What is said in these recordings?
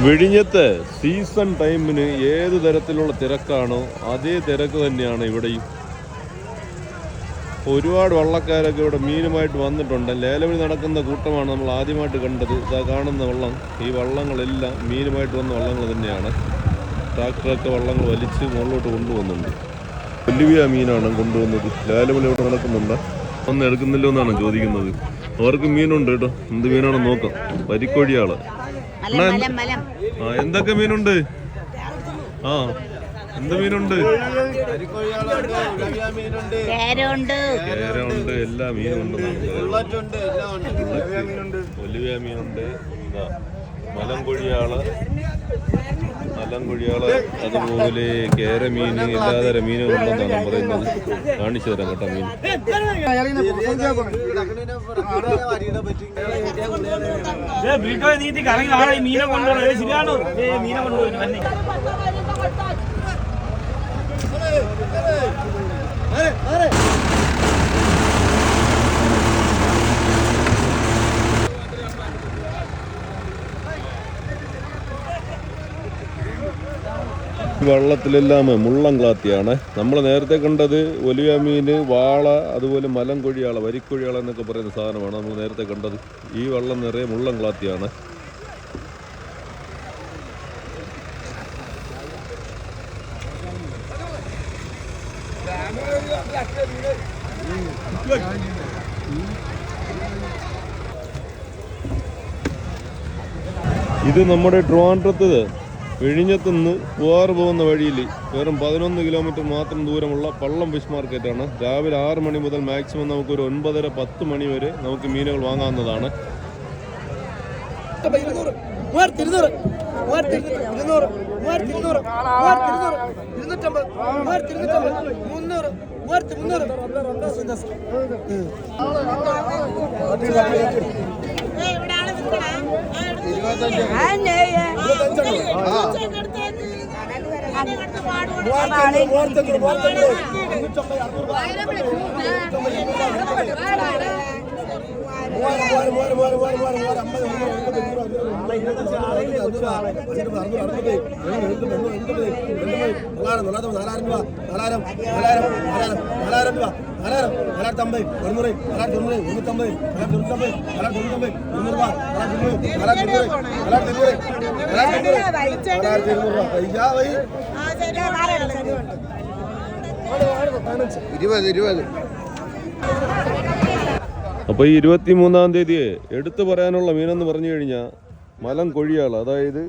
വിഴിഞ്ഞത്ത് സീസൺ ടൈമിന് ഏത് തരത്തിലുള്ള തിരക്കാണോ അതേ തിരക്ക് തന്നെയാണ് ഇവിടെയും. ഒരുപാട് വള്ളക്കാരൊക്കെ ഇവിടെ മീനുമായിട്ട് വന്നിട്ടുണ്ട്. ലേലവിൽ നടക്കുന്ന കൂട്ടമാണ് നമ്മൾ ആദ്യമായിട്ട് കണ്ടത്. ഇതാ കാണുന്ന വള്ളം. ഈ വള്ളങ്ങളെല്ലാം മീനുമായിട്ട് വന്ന വള്ളങ്ങൾ തന്നെയാണ്. ട്രാക്ടറൊക്കെ വള്ളങ്ങൾ വലിച്ച് മുകളിലോട്ട് കൊണ്ടുവന്നുണ്ട്. വലിയ മീനാണ് കൊണ്ടുവന്നത്. ലേലവിളി ഇവിടെ നടക്കുന്നുണ്ട്. ഒന്നും എടുക്കുന്നില്ലോ എന്നാണ് ചോദിക്കുന്നത്. അവർക്ക് മീനുണ്ട് കേട്ടോ. എന്ത് മീനാണെന്ന് നോക്കാം. ആ എന്തൊക്കെ മീനുണ്ട്? ആ എന്ത് മീനുണ്ട്? കേരമുണ്ട് എല്ലാ മീനും ഉണ്ട് ഒലിവിയ മീനുണ്ട്. ഇതാ മലംകൊഴിയാൾ കുഴികൾ അതുപോലെ കേരമീൻ എല്ലാതര മീനുകളും ഉണ്ടെന്നാണ് പറയുന്നത് കാണിച്ചു തരാം കേട്ടോ മീൻ. മീനെ കൊണ്ടുപോകണം ശരിയാണോ? മീനെ കൊണ്ടുപോയി വള്ളത്തിലെല്ലാം മുള്ളം ക്ലാത്തിയാണ്. നമ്മൾ നേരത്തെ കണ്ടത് ഒലിയ മീൻ വാള അതുപോലെ മലം കൊഴിയാള വരിക്കൊഴിയാള എന്നൊക്കെ പറയുന്ന സാധനമാണ് നമ്മൾ നേരത്തെ കണ്ടത്. ഈ വള്ളം നിറയെ മുള്ളം ക്ലാത്തിയാണ്. ഇത് നമ്മുടെ ട്രിവാൻഡ്രത്ത് വിഴിഞ്ഞത്തുനിന്ന് പൂവാറ് പോകുന്ന വഴിയിൽ വെറും പതിനൊന്ന് കിലോമീറ്റർ മാത്രം ദൂരമുള്ള പള്ളം ഫിഷ് മാർക്കറ്റാണ് രാവിലെ ആറ് മണി മുതൽ മാക്സിമം നമുക്ക് ഒരു ഒൻപതര പത്ത് മണി വരെ നമുക്ക് മീനുകൾ വാങ്ങാവുന്നതാണ് ഇരുന്നൂറ് മൂവായിരത്തി ഇരുന്നൂറ് മൂവായിരത്തി ഇരുന്നൂറ് ഇരുന്നൂറ് ഇരുന്നൂറ് മൂവായിരത്തി മുന്നൂറ് നാലായിരം രൂപ നാലായിരം നാലായിരം നാലായിരം നാലായിരം രൂപ നാലായിരം നാലായിരത്തി അമ്പത് ഒരുന്നൂറ് നാലായിരത്തി തൊണ്ണൂറ് മുന്നൂറ്റമ്പത് നാലായിരത്തി തൊണ്ണൂറ്റമ്പത് നാലായിരത്തി തൊണ്ണൂറ്റമ്പത് മുന്നൂറ് രൂപ നാലായിരത്തി തൊണ്ണൂറ് നാലായിരത്തി തൊണ്ണൂറ് നാലായിരത്തി തൊണ്ണൂറ് നാലായിരത്തി ഇരുന്നൂറ് രൂപ പൈസ വൈ. ഇരുപത് ഇരുപത്. അപ്പോൾ ഈ ഇരുപത്തി മൂന്നാം തീയതി എടുത്തു പറയാനുള്ള മീനെന്ന് പറഞ്ഞു കഴിഞ്ഞാൽ മലം കൊഴിയാൾ അതായത്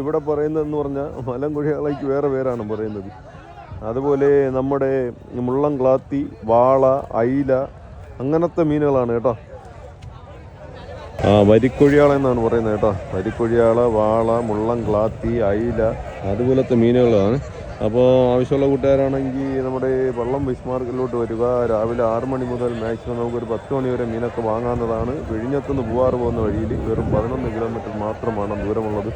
ഇവിടെ പറയുന്നതെന്ന് പറഞ്ഞാൽ മലങ്കുഴികളേക്ക് വേറെ പേരാണ് പറയുന്നത്. അതുപോലെ നമ്മുടെ മുള്ളം ക്ലാത്തി വാള അയില അങ്ങനത്തെ മീനുകളാണ് കേട്ടോ. ആ വരിക്കൊഴിയാള എന്നാണ് പറയുന്നത് കേട്ടോ. വരിക്കൊഴിയാള വാള മുള്ളം ക്ലാത്തി അയില അതുപോലത്തെ മീനുകളാണ്. അപ്പോൾ ആവശ്യമുള്ള കൂട്ടുകാരാണെങ്കിൽ നമ്മുടെ വള്ളം വിസ്മാർക്കിലോട്ട് വരിക. രാവിലെ ആറ് മണി മുതൽ മാക്സിമം നമുക്കൊരു പത്ത് മണി വരെ മീനൊക്കെ വാങ്ങാവുന്നതാണ്. വിഴിഞ്ഞത്തുനിന്ന് പൂവാറ് പോകുന്ന വഴിയിൽ വെറും പതിനൊന്ന് കിലോമീറ്റർ മാത്രമാണ് ദൂരമുള്ളത്.